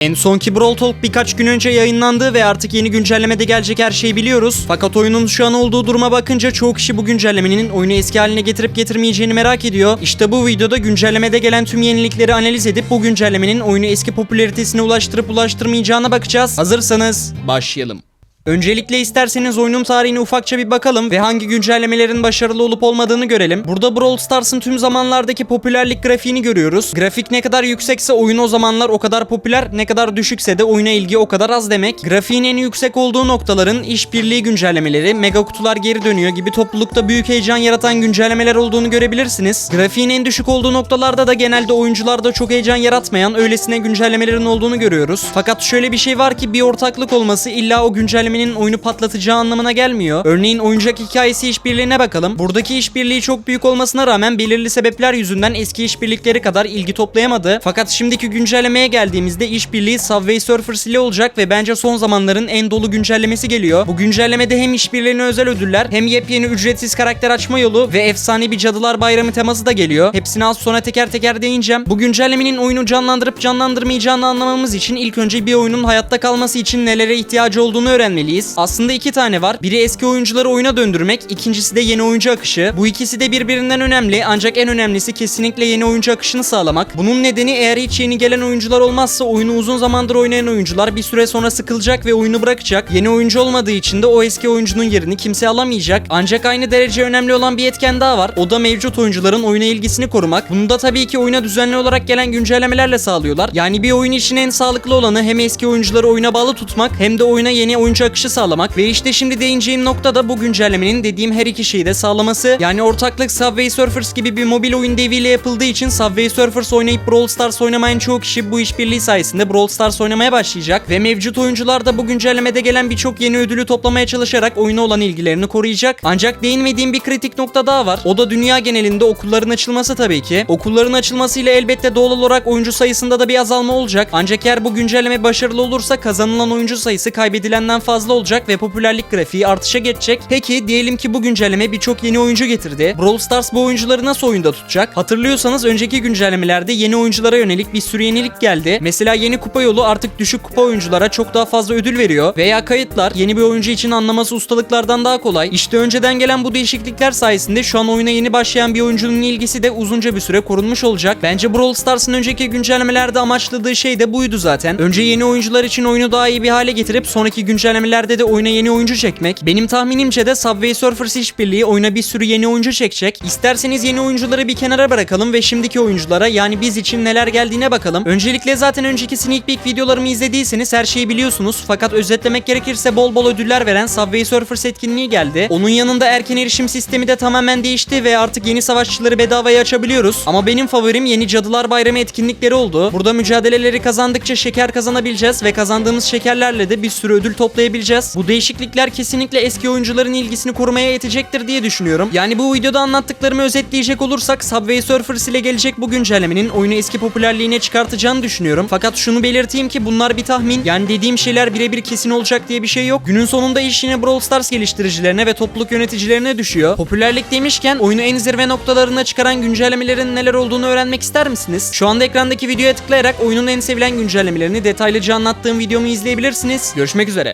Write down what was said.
En sonki Brawl Talk birkaç gün önce yayınlandı ve artık yeni güncellemede gelecek her şeyi biliyoruz. Fakat oyunun şu an olduğu duruma bakınca çoğu kişi bu güncellemenin oyunu eski haline getirip getirmeyeceğini merak ediyor. İşte bu videoda güncellemede gelen tüm yenilikleri analiz edip bu güncellemenin oyunu eski popülaritesine ulaştırıp ulaştırmayacağına bakacağız. Hazırsanız başlayalım. Öncelikle isterseniz oyunun tarihine ufakça bir bakalım ve hangi güncellemelerin başarılı olup olmadığını görelim. Burada Brawl Stars'ın tüm zamanlardaki popülerlik grafiğini görüyoruz. Grafik ne kadar yüksekse oyun o zamanlar o kadar popüler, ne kadar düşükse de oyuna ilgi o kadar az demek. Grafiğin en yüksek olduğu noktaların işbirliği güncellemeleri, mega kutular geri dönüyor gibi toplulukta büyük heyecan yaratan güncellemeler olduğunu görebilirsiniz. Grafiğin en düşük olduğu noktalarda da genelde oyuncularda çok heyecan yaratmayan öylesine güncellemelerin olduğunu görüyoruz. Fakat şöyle bir şey var ki bir ortaklık olması illa o güncellemenin oyunu patlatacağı anlamına gelmiyor. Örneğin oyuncak hikayesi işbirliğine bakalım. Buradaki işbirliği çok büyük olmasına rağmen belirli sebepler yüzünden eski işbirlikleri kadar ilgi toplayamadı. Fakat şimdiki güncellemeye geldiğimizde işbirliği Subway Surfers ile olacak ve bence son zamanların en dolu güncellemesi geliyor. Bu güncellemede hem işbirliğine özel ödüller hem yepyeni ücretsiz karakter açma yolu ve efsane bir Cadılar Bayramı teması da geliyor. Hepsini az sonra teker teker değineceğim. Bu güncellemenin oyunu canlandırıp canlandırmayacağını anlamamız için ilk önce bir oyunun hayatta kalması için nelere ihtiyacı olduğunu öğrenmeliyiz. Aslında iki tane var. Biri eski oyuncuları oyuna döndürmek, ikincisi de yeni oyuncu akışı. Bu ikisi de birbirinden önemli ancak en önemlisi kesinlikle yeni oyuncu akışını sağlamak. Bunun nedeni eğer hiç yeni gelen oyuncular olmazsa oyunu uzun zamandır oynayan oyuncular bir süre sonra sıkılacak ve oyunu bırakacak. Yeni oyuncu olmadığı için de o eski oyuncunun yerini kimse alamayacak. Ancak aynı derece önemli olan bir etken daha var. O da mevcut oyuncuların oyuna ilgisini korumak. Bunu da tabii ki oyuna düzenli olarak gelen güncellemelerle sağlıyorlar. Yani bir oyun için en sağlıklı olanı hem eski oyuncuları oyuna bağlı tutmak hem de oyuna yeni oyuncu akışı sağlamak ve işte şimdi değineceğim nokta da bu güncellemenin dediğim her iki şeyi de sağlaması. Yani ortaklık Subway Surfers gibi bir mobil oyun deviyle yapıldığı için Subway Surfers oynayıp Brawl Stars oynamayan çoğu kişi bu işbirliği sayesinde Brawl Stars oynamaya başlayacak ve mevcut oyuncular da bu güncellemede gelen birçok yeni ödülü toplamaya çalışarak oyuna olan ilgilerini koruyacak. Ancak değinmediğim bir kritik nokta daha var. O da dünya genelinde okulların açılması tabii ki. Okulların açılmasıyla elbette doğal olarak oyuncu sayısında da bir azalma olacak. Ancak eğer bu güncelleme başarılı olursa kazanılan oyuncu sayısı kaybedilenden fazla olacak ve popülerlik grafiği artışa geçecek. Peki diyelim ki bu güncelleme birçok yeni oyuncu getirdi. Brawl Stars bu oyuncuları nasıl oyunda tutacak? Hatırlıyorsanız önceki güncellemelerde yeni oyunculara yönelik bir sürü yenilik geldi. Mesela yeni kupa yolu artık düşük kupa oyunculara çok daha fazla ödül veriyor. Veya kayıtlar yeni bir oyuncu için anlaması ustalıklardan daha kolay. İşte önceden gelen bu değişiklikler sayesinde şu an oyuna yeni başlayan bir oyuncunun ilgisi de uzunca bir süre korunmuş olacak. Bence Brawl Stars'ın önceki güncellemelerde amaçladığı şey de buydu zaten. Önce yeni oyuncular için oyunu daha iyi bir hale getirip sonraki güncellemelerde de oyuna yeni oyuncu çekmek. Benim tahminimce de Subway Surfers işbirliği oyuna bir sürü yeni oyuncu çekecek. İsterseniz yeni oyuncuları bir kenara bırakalım ve şimdiki oyunculara yani biz için neler geldiğine bakalım. Öncelikle zaten önceki sneak peek videolarımı izlediyseniz her şeyi biliyorsunuz. Fakat özetlemek gerekirse bol bol ödüller veren Subway Surfers etkinliği geldi. Onun yanında erken erişim sistemi de tamamen değişti ve artık yeni savaşçıları bedavaya açabiliyoruz. Ama benim favorim yeni Cadılar Bayramı etkinlikleri oldu. Burada mücadeleleri kazandıkça şeker kazanabileceğiz ve kazandığımız şekerlerle de bir sürü ödül toplayabileceğiz. Bu değişiklikler kesinlikle eski oyuncuların ilgisini korumaya yetecektir diye düşünüyorum. Yani bu videoda anlattıklarımı özetleyecek olursak Subway Surfers ile gelecek bu güncellemenin oyunu eski popülerliğine çıkartacağını düşünüyorum. Fakat şunu belirteyim ki bunlar bir tahmin. Yani dediğim şeyler birebir kesin olacak diye bir şey yok. Günün sonunda iş yine Brawl Stars geliştiricilerine ve topluluk yöneticilerine düşüyor. Popülerlik demişken oyunu en zirve noktalarına çıkaran güncellemelerin neler olduğunu öğrenmek ister misiniz? Şu anda ekrandaki videoya tıklayarak oyunun en sevilen güncellemelerini detaylıca anlattığım videomu izleyebilirsiniz. Görüşmek üzere.